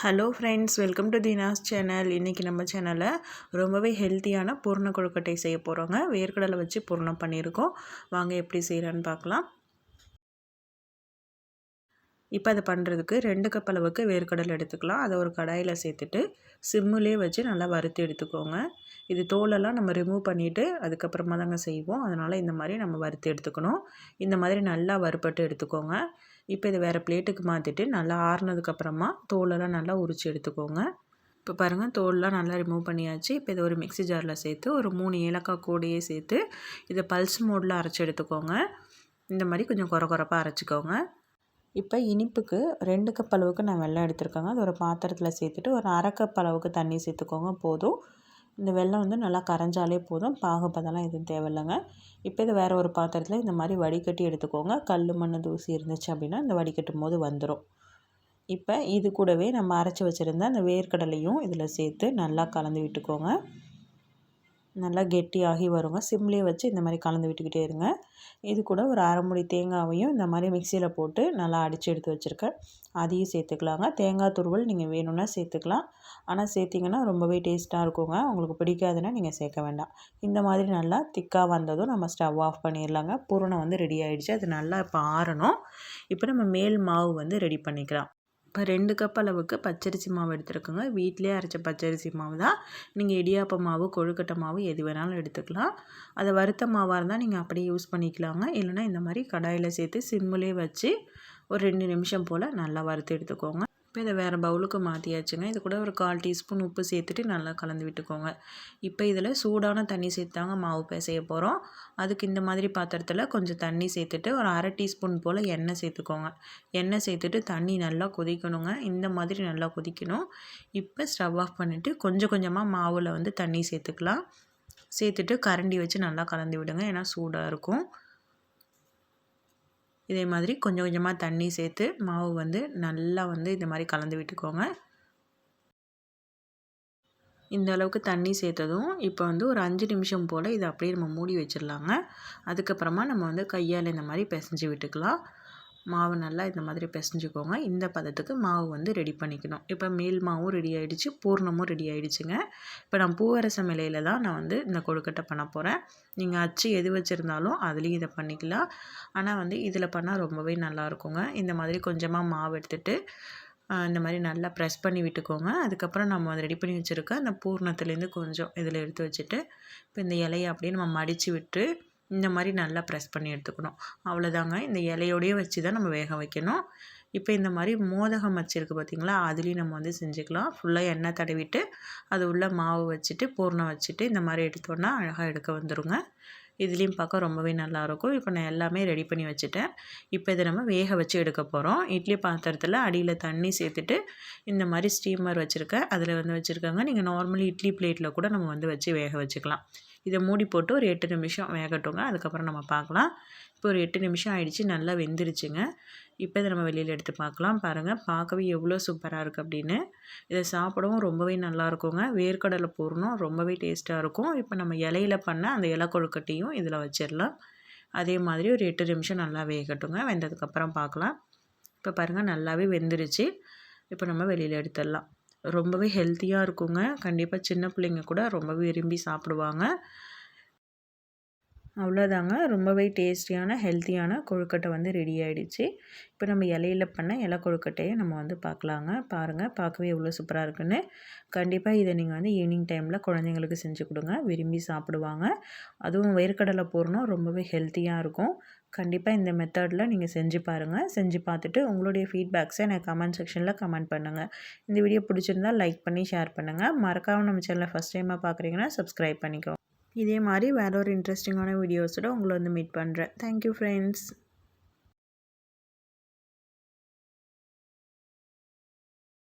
Hello friends welcome to Deena's channel இன்றைக்கி நம்ம சேனலில் ரொம்பவே ஹெல்த்தியான பூர்ண கொழுக்கட்டை செய்ய போகிறோங்க வேர்க்கடலை வச்சு பூர்ணம் பண்ணியிருக்கோம். வாங்க எப்படி செய்கிறான்னு பார்க்கலாம். இப்போ அதை பண்ணுறதுக்கு ரெண்டு கப் அளவுக்கு வேர்க்கடலை எடுத்துக்கலாம். அதை ஒரு கடாயில் சேர்த்துட்டு சிம்முலே வச்சு நல்லா வறுத்து எடுத்துக்கோங்க. இது தோலெல்லாம் நம்ம ரிமூவ் பண்ணிவிட்டு அதுக்கப்புறமா தாங்க செய்வோம். அதனால் இந்த மாதிரி நம்ம வறுத்து எடுத்துக்கணும். இந்த மாதிரி நல்லா வறுப்பட்டு எடுத்துக்கோங்க. இப்போ இதை வேறு பிளேட்டுக்கு மாற்றிட்டு நல்லா ஆறுனதுக்கப்புறமா தோலெல்லாம் நல்லா உரித்து எடுத்துக்கோங்க. இப்போ பாருங்கள் தோல்லாம் நல்லா ரிமூவ் பண்ணியாச்சு. இப்போ இதை ஒரு மிக்சி ஜாரில் சேர்த்து ஒரு மூணு ஏலக்காய் கூடையே சேர்த்து இதை பல்ஸ் மோடில் அரைச்சி எடுத்துக்கோங்க. இந்த மாதிரி கொஞ்சம் குறை குறைப்பாக அரைச்சிக்கோங்க. இப்போ இனிப்புக்கு ரெண்டு கப் அளவுக்கு நான் வெள்ளம் எடுத்துருக்கேங்க. அது ஒரு பாத்திரத்தில் சேர்த்துட்டு ஒரு அரை கப் அளவுக்கு தண்ணி சேர்த்துக்கோங்க. போதும். இந்த வெள்ளம் வந்து நல்லா கரைஞ்சாலே போதும். பாகுப்பதெல்லாம் எதுவும் தேவையில்லைங்க. இப்போ இதை வேறு ஒரு பாத்திரத்தில் இந்த மாதிரி வடிகட்டி எடுத்துக்கோங்க. கல் மண் தூசி இருந்துச்சு அப்படின்னா இந்த வடிகட்டும் போது வந்துடும் இப்போ இது கூடவே நம்ம அரைச்சி வச்சுருந்த அந்த வேர்க்கடலையும் இதில் சேர்த்து நல்லா கலந்து விட்டுக்கோங்க. நல்லா கெட்டியாகி வருங்க. சிம்லேயே வச்சு இந்த மாதிரி கலந்து விட்டுக்கிட்டே இருங்க. இது கூட ஒரு அரைமுடி தேங்காயையும் தேங்காவையும் இந்த மாதிரி மிக்சியில் போட்டு நல்லா அடித்து எடுத்து வச்சுருக்கேன். அதையும் சேர்த்துக்கலாங்க. தேங்காய் துருவல் நீங்கள் வேணும்னா சேர்த்துக்கலாம். ஆனால் சேர்த்திங்கன்னா ரொம்பவே டேஸ்ட்டாக இருக்குங்க. உங்களுக்கு பிடிக்காதுன்னா நீங்கள் சேர்க்க வேண்டாம். இந்த மாதிரி நல்லா திக்காக வந்ததும் நம்ம ஸ்டவ் ஆஃப் பண்ணிடலாங்க பூரணம் வந்து ரெடி ஆகிடுச்சு அது நல்லா இப்போ ஆறணும். இப்போ நம்ம மேல் மாவு வந்து ரெடி பண்ணிக்கலாம். இப்போ ரெண்டு கப் அளவுக்கு பச்சரிசி மாவு எடுத்துருக்கோங்க. வீட்டிலே அரைச்ச பச்சரிசி மாவு தான். நீங்கள் இடியாப்ப மாவு கொழுக்கட்டை மாவு எது வேணாலும் எடுத்துக்கலாம். அதை வறுத்த மாவாக இருந்தால் நீங்கள் அப்படியே யூஸ் பண்ணிக்கலாங்க. இல்லைனா இந்த மாதிரி கடாயில் சேர்த்து சிம்மிலே வச்சு ஒரு ரெண்டு நிமிஷம் போல் நல்லா வறுத்து எடுத்துக்கோங்க. இப்போ இதை வேறு பவுலுக்கு மாற்றியாச்சுங்க. இது கூட ஒரு கால் டீஸ்பூன் உப்பு சேர்த்துட்டு நல்லா கலந்து விட்டுக்கோங்க. இப்போ இதில் சூடான தண்ணி சேர்த்தாங்க மாவு பிசைய போகிறோம். அதுக்கு இந்த மாதிரி பாத்திரத்தில் கொஞ்சம் தண்ணி சேர்த்துட்டு ஒரு அரை டீஸ்பூன் போல் எண்ணெய் சேர்த்துக்கோங்க. எண்ணெய் சேர்த்துட்டு தண்ணி நல்லா கொதிக்கணுங்க. இந்த மாதிரி நல்லா கொதிக்கணும். இப்போ ஸ்டவ் ஆஃப் பண்ணிவிட்டு கொஞ்சம் கொஞ்சமாக மாவில் வந்து தண்ணி சேர்த்துக்கலாம். சேர்த்துட்டு கரண்டி வச்சு நல்லா கலந்து விடுங்க. ஏன்னா சூடாக இருக்கும். இதே மாதிரி கொஞ்சம் கொஞ்சமாக தண்ணி சேர்த்து மாவு வந்து நல்லா வந்து இந்த மாதிரி கலந்து விட்டுக்கோங்க. இந்த அளவுக்கு தண்ணி சேர்த்ததும் இப்போ வந்து ஒரு அஞ்சு நிமிஷம் போல் இதை அப்படியே நம்ம மூடி வச்சிடலாங்க அதுக்கப்புறமா நம்ம வந்து கையால் இந்த மாதிரி பிசைஞ்சு விட்டுக்கலாம். மாவு நல்லா இந்த மாதிரி பிசைஞ்சுக்கோங்க. இந்த பதத்துக்கு மாவு வந்து ரெடி பண்ணிக்கணும். இப்போ மேல் மாவும் ரெடி ஆகிடுச்சு பூர்ணமும் ரெடி ஆகிடுச்சுங்க இப்போ நான் பூவரசம் இலையில் தான் நான் வந்து இந்த கொழுக்கட்டை பண்ண போகிறேன் நீங்கள் அச்சு எது வச்சுருந்தாலும் அதுலேயும் இதை பண்ணிக்கலாம். ஆனால் வந்து இதில் பண்ணால் ரொம்பவே நல்லாயிருக்குங்க இந்த மாதிரி கொஞ்சமாக மாவு எடுத்துகிட்டு இந்த மாதிரி நல்லா ப்ரெஸ் பண்ணி விட்டுக்கோங்க. அதுக்கப்புறம் நம்ம அதை ரெடி பண்ணி வச்சுருக்க அந்த பூர்ணத்துலேருந்து கொஞ்சம் இதில் எடுத்து வச்சுட்டு இப்போ இந்த இலையை அப்படியே நம்ம மடித்து விட்டு இந்த மாதிரி நல்லா ப்ரெஸ் பண்ணி எடுத்துக்கணும். அவ்வளோதாங்க இந்த இலையோடையே வச்சு தான் நம்ம வேக வைக்கணும். இப்போ இந்த மாதிரி மோதகம் வச்சுருக்கு பார்த்திங்களா அதுலேயும் நம்ம வந்து செஞ்சுக்கலாம். ஃபுல்லாக எண்ணெய் தடவிட்டு அது உள்ளே மாவு வச்சுட்டு பூர்ணம் வச்சுட்டு இந்த மாதிரி எடுத்தோன்னா அழகாக எடுக்க வந்துடுங்க இதுலேயும் பார்க்க ரொம்பவே நல்லாயிருக்கும் இப்போ நான் எல்லாமே ரெடி பண்ணி வச்சுட்டேன். இப்போ இதை நம்ம வேக வச்சு எடுக்க போகிறோம் இட்லி பாத்திரத்தில் அடியில் தண்ணி சேர்த்துட்டு இந்த மாதிரி ஸ்டீமர் வச்சுருக்கேன். அதில் வந்து வச்சுருக்காங்க. நீங்கள் நார்மலி இட்லி பிளேட்டில் கூட நம்ம வந்து வச்சு வேக வச்சுக்கலாம். இதை மூடி போட்டு ஒரு எட்டு நிமிஷம் வேகட்டுங்க. அதுக்கப்புறம் நம்ம பார்க்கலாம். இப்போ ஒரு எட்டு நிமிஷம் ஆகிடுச்சு நல்லா வெந்துருச்சுங்க. இப்போ இதை நம்ம வெளியில் எடுத்து பார்க்கலாம். பாருங்கள் பார்க்கவே எவ்வளோ சூப்பராக இருக்குது அப்படின்னு. இதை சாப்பிடவும் ரொம்பவே நல்லா இருக்குங்க. வேர்க்கடலை பூர்ணம் ரொம்பவே டேஸ்ட்டாக இருக்கும். இப்போ நம்ம இலையில பண்ண அந்த இலை கொழுக்கட்டையும் இதில் வச்சிடலாம். அதே மாதிரி ஒரு எட்டு நிமிஷம் நல்லா வேகட்டுங்க. வெந்ததுக்கப்புறம் பார்க்கலாம். இப்போ பாருங்கள் நல்லாவே வெந்துருச்சு. இப்போ நம்ம வெளியில் எடுத்துடலாம். ரொம்பவே ஹெல்த்தியாக இருக்குங்க. கண்டிப்பாக சின்ன பிள்ளைங்க கூட ரொம்பவே விரும்பி சாப்பிடுவாங்க. அவ்வளோதாங்க. ரொம்பவே டேஸ்டியான ஹெல்த்தியான கொழுக்கட்டை வந்து ரெடி ஆகிடுச்சு இப்போ நம்ம இலையில பண்ண இலை கொழுக்கட்டையை நம்ம வந்து பார்க்கலாங்க. பாருங்கள் பார்க்கவே எவ்வளோ சூப்பராக இருக்குன்னு. கண்டிப்பாக இதை நீங்கள் வந்து ஈவினிங் டைமில் குழந்தைங்களுக்கு செஞ்சு கொடுங்க. விரும்பி சாப்பிடுவாங்க. அதுவும் வேர்க்கடலை போடணும். ரொம்பவே ஹெல்த்தியாக இருக்கும். கண்டிப்பாக இந்த மெத்தடில் நீங்கள் செஞ்சு பாருங்கள் செஞ்சு பார்த்துட்டு உங்களுடைய ஃபீட்பேக்ஸை எனக்கு கமெண்ட் செக்ஷனில் கமெண்ட் பண்ணுங்கள் இந்த வீடியோ பிடிச்சிருந்தால் லைக் பண்ணி ஷேர் பண்ணுங்கள் மறக்காமல் நம்ம சேனலை ஃபஸ்ட் டைமாக பார்க்குறீங்கன்னா சப்ஸ்கிரைப் பண்ணிக்கோங்க. இதே மாதிரி வேற ஒரு இன்ட்ரெஸ்டிங்கான வீடியோஸோட உங்களை வந்து மீட் பண்ணுறேன் தேங்க்யூ ஃப்ரெண்ட்ஸ்